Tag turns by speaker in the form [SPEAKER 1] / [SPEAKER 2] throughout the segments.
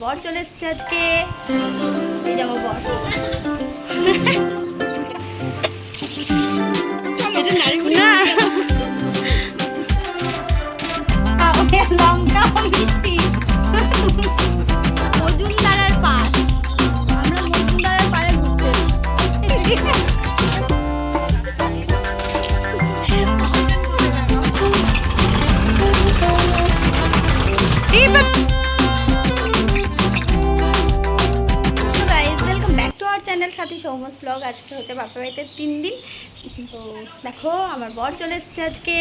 [SPEAKER 1] বর চলে এসছে আজকে। এই যাব বর না। লঙ্কা মিষ্টি। সৌমস ব্লগ আজকে হচ্ছে বাপের বাড়িতে তিন দিন। তো দেখো, আমার বর চলে এসছে আজকে।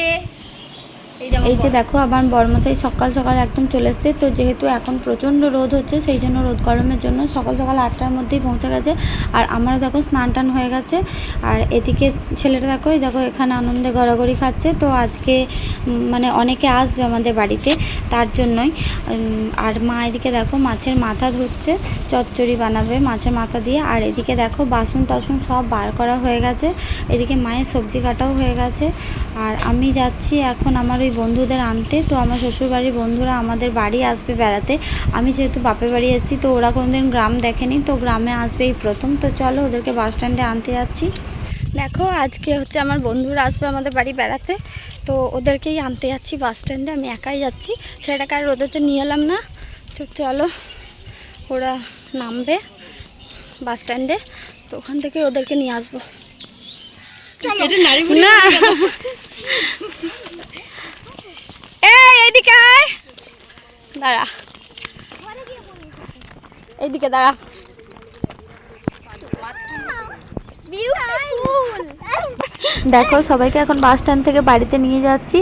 [SPEAKER 1] এই
[SPEAKER 2] যে দেখো আমার বর্মশাই সকাল সকাল একদম চলে এসছে। তো যেহেতু এখন প্রচণ্ড রোদ হচ্ছে সেই জন্য রোদ গরমের জন্য সকাল সকাল আটটার মধ্যেই পৌঁছে গেছে। আর আমারও দেখো স্নান টান হয়ে গেছে। আর এদিকে ছেলেটা দেখো এই দেখো এখানে আনন্দে গড়াগড়ি খাচ্ছে। তো আজকে মানে অনেকে আসবে আমাদের বাড়িতে তার জন্যই। আর মা এদিকে দেখো মাছের মাথা ধরছে চচ্চড়ি বানাবে মাছের মাথা দিয়ে। আর এদিকে দেখো বাসন টাসন সব বার করা হয়ে গেছে। এদিকে মায়ের সবজি কাটাও হয়ে গেছে। আর আমি যাচ্ছি এখন আমার ওই বন্ধুদের আনতে তো আমার শ্বশুরবাড়ির বন্ধুরা আমাদের বাড়ি আসবে বেড়াতে। আমি যেহেতু বাপের বাড়ি এসেছি তো ওরা কোনোদিন গ্রাম দেখেনি তো গ্রামে আসবে এই প্রথম। তো চলো ওদেরকে বাস স্ট্যান্ডে আনতে যাচ্ছি।
[SPEAKER 1] দেখো আজকে হচ্ছে আমার বন্ধুরা আসবে আমাদের বাড়ি বেড়াতে। তো ওদেরকেই আনতে যাচ্ছি বাস স্ট্যান্ডে আমি একাই যাচ্ছি। ছেলেটাকে আর ওদেরতে নিয়ে এলাম না। তো চলো ওরা নামবে বাস স্ট্যান্ডে। তো ওখান থেকে ওদেরকে নিয়ে আসব। না। এইদিকে দাঁড়া। এইদিকে দাঁড়া।
[SPEAKER 2] দেখো, সবাইকে এখন বাস স্ট্যান্ড থেকে বাড়িতে নিয়ে যাচ্ছি।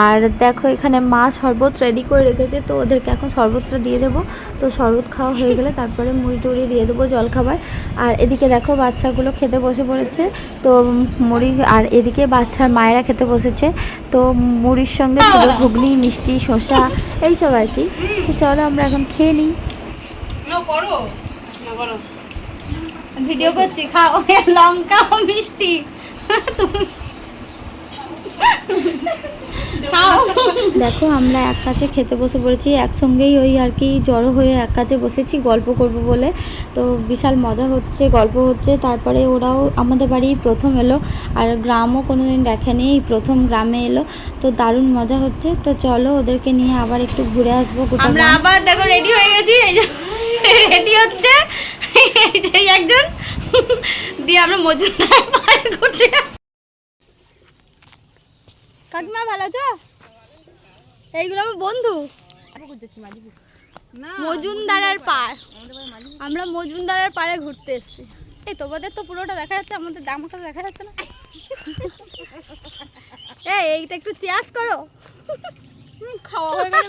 [SPEAKER 2] আর দেখো, এখানে মা শরবত রেডি করে রেখেছে, তো ওদেরকে এখন শরবতটা দিয়ে দেবো। তো শরবত খাওয়া হয়ে গেলে তারপরে মুড়ি টুড়ি দিয়ে দেবো জলখাবার। আর এদিকে দেখো, বাচ্চাগুলো খেতে বসে পড়েছে। তো মুড়ি, আর এদিকে বাচ্চার মায়েরা খেতে বসেছে। তো মুড়ির সঙ্গে ছিল ঘুগনি, মিষ্টি, শসা, এইসব আর কি। তো চলো আমরা এখন খেয়ে নিই।
[SPEAKER 1] ভিডিও করছি, খাও। লঙ্কা মিষ্টি।
[SPEAKER 2] দেখো আমরা এক কাছে খেতে বসে পড়েছি একসঙ্গেই ওই আর কি জড়ো হয়ে এক কাছে বসেছি গল্প করব বলে। তো বিশাল মজা হচ্ছে গল্প হচ্ছে। তারপরে ওরাও আমাদের বাড়ি প্রথম এলো আর গ্রামও কোনোদিন দেখেনি এই প্রথম গ্রামে এলো। তো দারুণ মজা হচ্ছে। তো চলো ওদেরকে নিয়ে আবার একটু ঘুরে আসব
[SPEAKER 1] আমরা আবার দেখো রেডি হয়ে গেছি রেডি হচ্ছে। এই একজন। দিয়ে আমরা মজুমদার পাড়ে ঘুরতে যাব। কাকিমা, ভালো আছো? এইগুলো আমার বন্ধু। মজুমদারের পাড় আমরা মজুমদারের পাড়ে ঘুরতে এসেছি। এই তোমাদের তো পুরোটা দেখা যাচ্ছে, আমাদের দামটা দেখা যাচ্ছে না। এই, এইটা একটু চেয়াস করো। খাওয়া হয়ে গেলে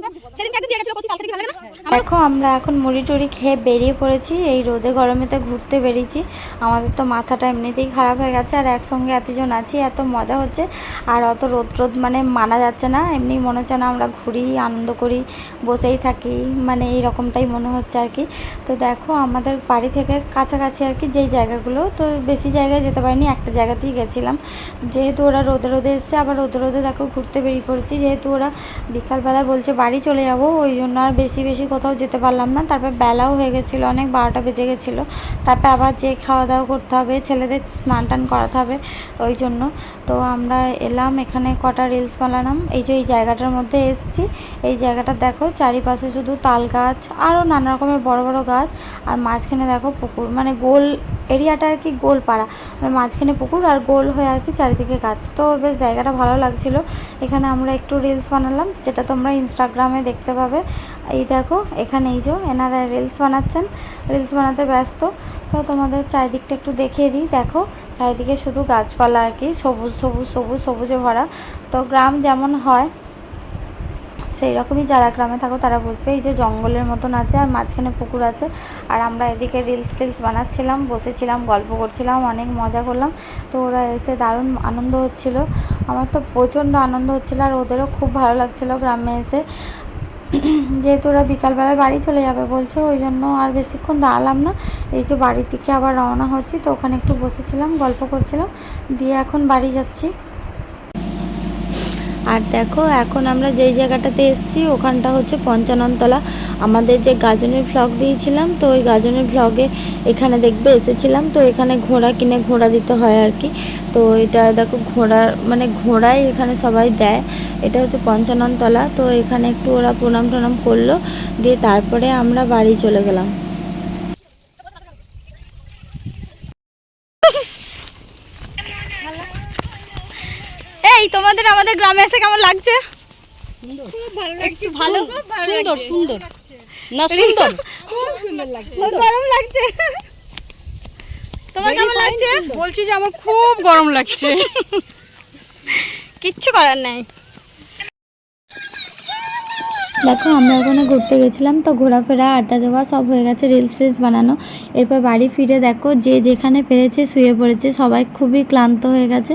[SPEAKER 2] দেখো, আমরা এখন মুড়ি টুড়ি খেয়ে বেরিয়ে পড়েছি। এই রোদে, গরমেতে ঘুরতে বেরিয়েছি। আমাদের তো মাথাটা এমনিতেই খারাপ হয়ে গেছে আর একসঙ্গে এতজন আছি, এত মজা হচ্ছে। আর অত রোদ রোদ মানে মানা যাচ্ছে না। এমনি মনে হচ্ছে না আমরা ঘুরি, আনন্দ করি, বসেই থাকি। মানে এই রকমটাই মনে হচ্ছে আর কি। তো দেখো, আমাদের বাড়ি থেকে কাছাকাছি আর কি যেই জায়গাগুলো, তো বেশি জায়গায় যেতে পারিনি, একটা জায়গাতেই গেছিলাম। যেহেতু ওরা রোদে রোদে এসছে, আবার রোদে রোদে দেখো ঘুরতে বেরিয়ে পড়েছি। যেহেতু ওরা বিকালবেলা বলছে বাড়ি চলে যাব, ওই জন্য আর বেশি বেশি কোথাও যেতে পারলাম না। তারপর বেলাও হয়ে গেছিল, অনেক বারোটা বেজে গেছিল। তারপর আবার যে খাওয়া দাওয়া করতে হবে, ছেলেদের স্নান টান করাতে হবে ওই জন্য। তো আমরা এলাম, এখানে কটা রিলস বানালাম। এই যে এই জায়গাটার মধ্যে এসছি। এই জায়গাটা দেখো, চারিপাশে শুধু তাল গাছ আরও নানা রকমের বড় বড় গাছ। আর মাঝখানে দেখো পুকুর মানে গোল এরিয়াটা আর কি গোল পাড়া মানে মাঝখানে পুকুর আর গোল হয়ে আর কি চারিদিকে গাছ। তো বেশ জায়গাটা ভালো লাগছিল। এখানে আমরা একটু রিলস বানালাম, যেটা তোমরা ইনস্টাগ্রামে দেখতে পাবে। এই দেখো, এখানে এই যে এনারা রিলস বানাচ্ছেন রিলস বানাতে ব্যস্ত। তো তোমাদের চারিদিকটা একটু দেখিয়ে দিই। দেখো, চারিদিকে শুধু গাছপালা আর কি, সবুজ সবুজ সবুজ, সবুজে ভরা। তো গ্রাম যেমন হয় সেই এরকমই যারা গ্রামে থাকো তারা বুঝবে, এই যে জঙ্গলের মতন আছে আর মাঝখানে পুকুর আছে। আর আমরা এদিকে রিলস টিলস বানাচ্ছিলাম, বসেছিলাম, গল্প করছিলাম, অনেক মজা করলাম। তো ওরা এসে দারুণ আনন্দ হচ্ছিল। আমার তো প্রচণ্ড আনন্দ হচ্ছিল আর ওদেরও খুব ভালো লাগছিল গ্রামে এসে। যেহেতু ওরা বিকালবেলায় বাড়ি চলে যাবে বলছে, ওই জন্য আর বেশিক্ষণ দাঁড়ালাম না। এই যে বাড়ির দিকে আবার রওনা হচ্ছি, তো ওখানে একটু বসেছিলাম, গল্প করছিলাম। দিয়ে এখন বাড়ি যাচ্ছি।
[SPEAKER 1] আর দেখো, এখন আমরা যেই জায়গাটাতে এসেছি, ওখানটা হচ্ছে পঞ্চাননতলা। আমাদের যে গাজনের ভ্লগ দিয়েছিলাম, তো ওই গাজনের ভ্লগে এখানে দেখবে এসেছিলাম, তো এখানে ঘোড়া কিনে ঘোড়া দিতে হয় আর কি। তো এটা দেখো ঘোড়ার মানে ঘোড়াই এখানে সবাই দেয়। এটা হচ্ছে পঞ্চাননতলা, তো এখানে একটু ওরা প্রণাম টনাম করল, দিয়ে তারপরে আমরা বাড়ি চলে গেলাম। এই তোমাদের আমাদের গ্রামে এসে কেমন লাগছে?
[SPEAKER 3] ভালো সুন্দর সুন্দর। না সুন্দর।
[SPEAKER 1] খুব গরম লাগছে। তোমার কেমন লাগছে?
[SPEAKER 3] বলছি যে আমার খুব গরম লাগছে।
[SPEAKER 1] কিচ্ছু করার নাই।
[SPEAKER 2] দেখো, আমরা ওখানে ঘুরতে গেছিলাম, তো ঘোরাফেরা, আড্ডা দেওয়া সব হয়ে গেছে রিলস রিলস বানানো। এরপর বাড়ি ফিরে দেখো, যে যেখানে পেরেছে শুয়ে পড়েছে, সবাই খুবই ক্লান্ত হয়ে গেছে।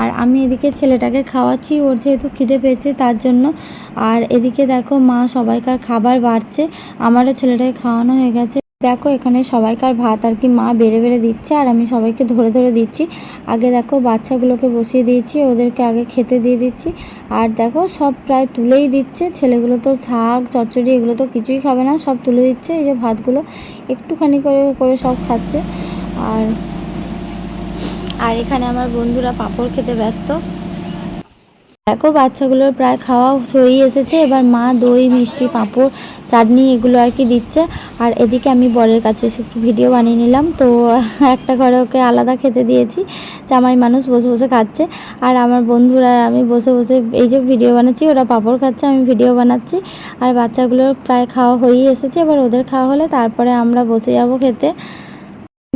[SPEAKER 2] আর আমি এদিকে ছেলেটাকে খাওয়াচ্ছি, ওর যেহেতু খিদে পেয়েছে তার জন্য। আর এদিকে দেখো, মা সবাইকার খাবার বাড়ছে, আমারও ছেলেটাকে খাওয়ানো হয়ে গেছে। দেখো, এখানে সবাইকার ভাত আর কি মা বেড়ে বেড়ে দিচ্ছে আর আমি সবাইকে ধরে ধরে দিচ্ছি। আগে দেখো, বাচ্চাগুলোকে বসিয়ে দিয়েছি, ওদেরকে আগে খেতে দিয়ে দিচ্ছি। আর দেখো, সব প্রায় তুলেই দিচ্ছে। ছেলেগুলো তো শাক, চচ্চড়ি, এগুলো তো কিছুই খাবে না, সব তুলে দিচ্ছে। এই যে ভাতগুলো একটুখানি করে করে সব খাচ্ছে। আর আর এখানে আমার বন্ধুরা পাঁপড় খেতে ব্যস্ত। দেখো, বাচ্চাগুলোর প্রায় খাওয়া হয়েই এসেছে। এবার মা দই, মিষ্টি, পাঁপড়, চাটনি এগুলো আর কি দিচ্ছে। আর এদিকে আমি বরের কাছে এসে একটু ভিডিও বানিয়ে নিলাম। তো একটা ঘরে ওকে আলাদা খেতে দিয়েছি। জামাই মানুষ বসে বসে খাচ্ছে। আর আমার বন্ধুরা আর আমি বসে বসে এই যে ভিডিও বানাচ্ছি, ওরা পাঁপড় খাচ্ছে, আমি ভিডিও বানাচ্ছি। আর বাচ্চাগুলোর প্রায় খাওয়া হয়েই এসেছে। এবার ওদের খাওয়া হলে তারপরে আমরা বসে যাব খেতে।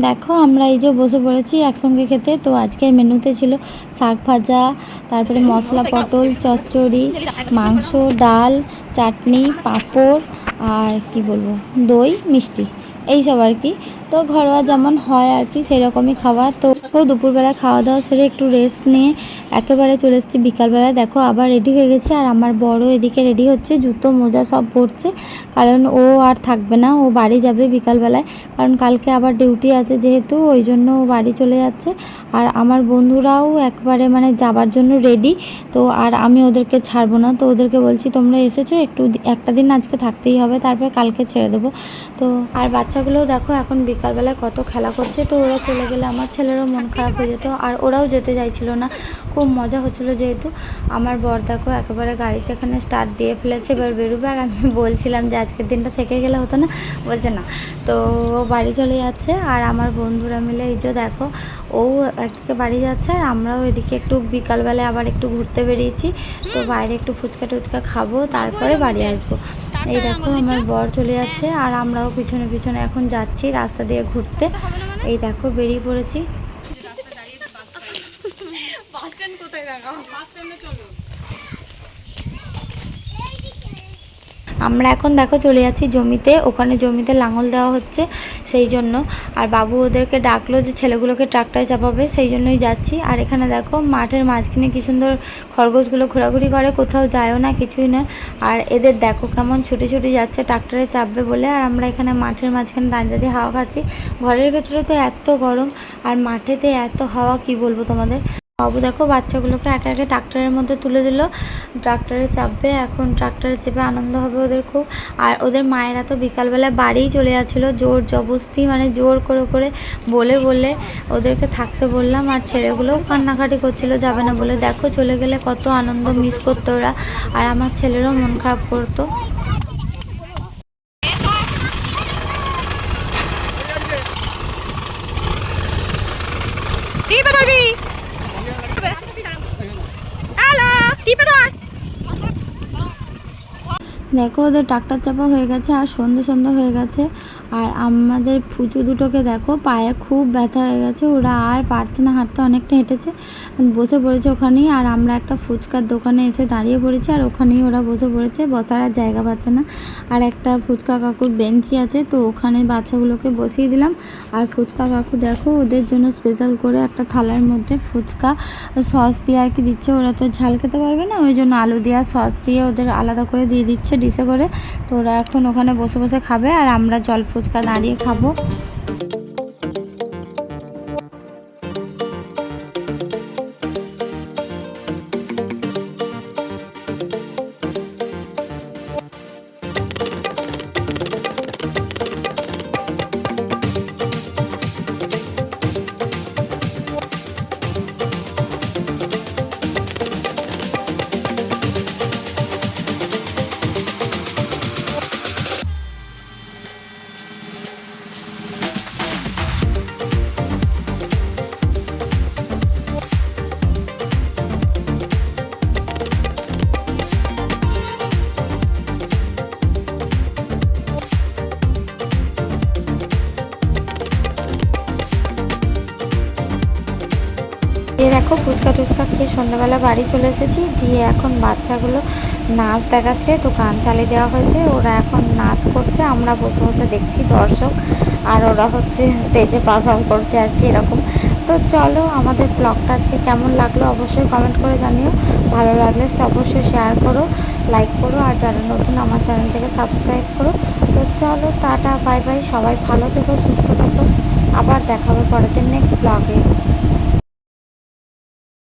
[SPEAKER 2] দেখো, আমরা এই যে বসে পড়েছি একসঙ্গে খেতে। তো আজকের মেনুতে ছিল শাক ভাজা, তারপরে মশলা পটল, চচ্চড়ি, মাংস, ডাল, চাটনি, পাঁপড় আর কি বলব, দই, মিষ্টি। এইসব আর কি। তো ঘরোয়া যেমন হয় আর কি, সেরকমই খাওয়া। তো ও দুপুরবেলা খাওয়া দাওয়া সেরে একটু রেস্ট নিয়ে একেবারে চলে এসেছি বিকালবেলায়। দেখো, আবার রেডি হয়ে গেছে আর আমার বড় এদিকে রেডি হচ্ছে, জুতো, মোজা সব পরছে। কারণ ও আর থাকবে না, ও বাড়ি যাবে বিকালবেলায়। কারণ কালকে আবার ডিউটি আছে যেহেতু, ওই জন্য ও বাড়ি চলে যাচ্ছে। আর আমার বন্ধুরাও একবারে মানে যাবার জন্য রেডি তো আর আমি ওদেরকে ছাড়বো না। তো ওদেরকে বলছি, তোমরা এসেছ, একটু একটা দিন আজকে থাকতেই হবে, তারপরে কালকে ছেড়ে দেবো। তো আর বাচ্চাগুলোও দেখো, এখন বিকালবেলায় কত খেলা করছে। তো ওরা চলে গেলে আমার ছেলেরও মন খারাপ হয়ে যেত আর ওরাও যেতে চাইছিল না। খুব মজা হচ্ছিল যেহেতু। আমার বর দেখো একেবারে গাড়িতে এখানে স্টার্ট দিয়ে ফেলেছে, এবার বেরোবে। আর আমি বলছিলাম যে আজকের দিনটা থেকে গেলে হতো না। বলছে না। তো ও বাড়ি চলে যাচ্ছে আর আমার বন্ধুরা মিলে এই যে দেখো, ও একদিকে বাড়ি যাচ্ছে আর আমরাও এদিকে একটু বিকালবেলায় আবার একটু ঘুরতে বেরিয়েছি। তো বাইরে একটু ফুচকা টুচকা খাব, তারপরে বাড়ি আসব। এই দেখো আমার বর চলে যাচ্ছে আর আমরাও পিছনে পিছনে এখন যাচ্ছি রাস্তা দিয়ে ঘুরতে। এই দেখো বেরিয়ে পড়েছি। আমরা এখন দেখো চলে যাচ্ছি জমিতে, ওখানে জমিতে লাঙল দেওয়া হচ্ছে সেই জন্য। আর বাবু ওদেরকে ডাকলো যে ছেলেগুলোকে ট্রাক্টরে চাপাবে, সেই জন্যই যাচ্ছি। আর এখানে দেখো মাঠের মাঝখানে কি সুন্দর খরগোশগুলো ঘোরাঘুরি করে, কোথাও যায়ও না, কিছুই না। আর এদের দেখো কেমন ছুটে ছুটে যাচ্ছে, ট্রাক্টরে চাপবে বলে। আর আমরা এখানে মাঠের মাঝখানে দাঁড়িয়ে দাঁড়িয়ে হাওয়া খাচ্ছি। ঘরের ভেতরে তো এত গরম, আর মাঠেতে এত হাওয়া, কি বলব তোমাদের? বাবু দেখো, বাচ্চাগুলোকে একে একে ট্রাক্টরের মধ্যে তুলে দিল। ট্রাক্টরে চাপবে, এখন ট্রাক্টরে চেপে আনন্দ হবে ওদের খুব। আর ওদের মায়েরা তো বিকালবেলা বাড়িই চলে যাচ্ছিল, জোর জবস্তি মানে জোর করে করে বলে বলে ওদেরকে থাকতে বললাম। আর ছেলেগুলোও কান্নাকাটি করছিল, যাবে না বলে। দেখো, চলে গেলে কত আনন্দ মিস করতো ওরা। আর আমার ছেলেরও মন খারাপ করতো। দেখো ওদের ট্রাক্টর চাপা হয়ে গেছে আর সন্ধে সন্ধে হয়ে গেছে। আর আমাদের ফুচু দুটোকে দেখো, পায়ে খুব ব্যথা হয়ে গেছে, ওরা আর পারছে না হাঁটতে, অনেকটা হেঁটেছে। বসে পড়েছে ওখানেই, আর আমরা একটা ফুচকার দোকানে এসে দাঁড়িয়ে পড়েছি, আর ওখানেই ওরা বসে পড়েছে, বসার আর জায়গা পাচ্ছে না। আর একটা ফুচকা কাকুর বেঞ্চি আছে, তো ওখানে বাচ্চাগুলোকে বসিয়ে দিলাম। আর ফুচকা কাকু দেখো, ওদের জন্য স্পেশাল করে একটা থালার মধ্যে ফুচকা সস দিয়ে আর কি দিচ্ছে। ওরা তো ঝাল খেতে পারবে না, ওই জন্য আলু দেওয়া সস দিয়ে ওদের আলাদা করে দিয়ে দিচ্ছে। ডিশে করে। তোরা এখন ওখানে বসে বসে খাবে আর আমরা জল ফুচকা দাঁড়িয়ে খাব। দেখো ফুচকা টুচকা খেয়ে সন্ধ্যাবেলা বাড়ি চলে এসেছি। দিয়ে এখন বাচ্চাগুলো নাচ দেখাচ্ছে, তো গান চালিয়ে দেওয়া হয়েছে। ওরা এখন নাচ করছে, আমরা বসে বসে দেখছি দর্শক, আর ওরা হচ্ছে স্টেজে পারফর্ম করছে আর কি এরকম। তো চলো আমাদের ব্লগটা আজকে কেমন লাগল অবশ্যই কমেন্ট করে জানিও। ভালো লাগলে অবশ্যই শেয়ার করো লাইক করো, আর যারা নতুন আমার চ্যানেলটাকে সাবস্ক্রাইব করো। তো চলো টাটা বাই বাই সবাই ভালো থেকো, সুস্থ থেকো। আবার দেখাবে পরের দিন নেক্সট ব্লগে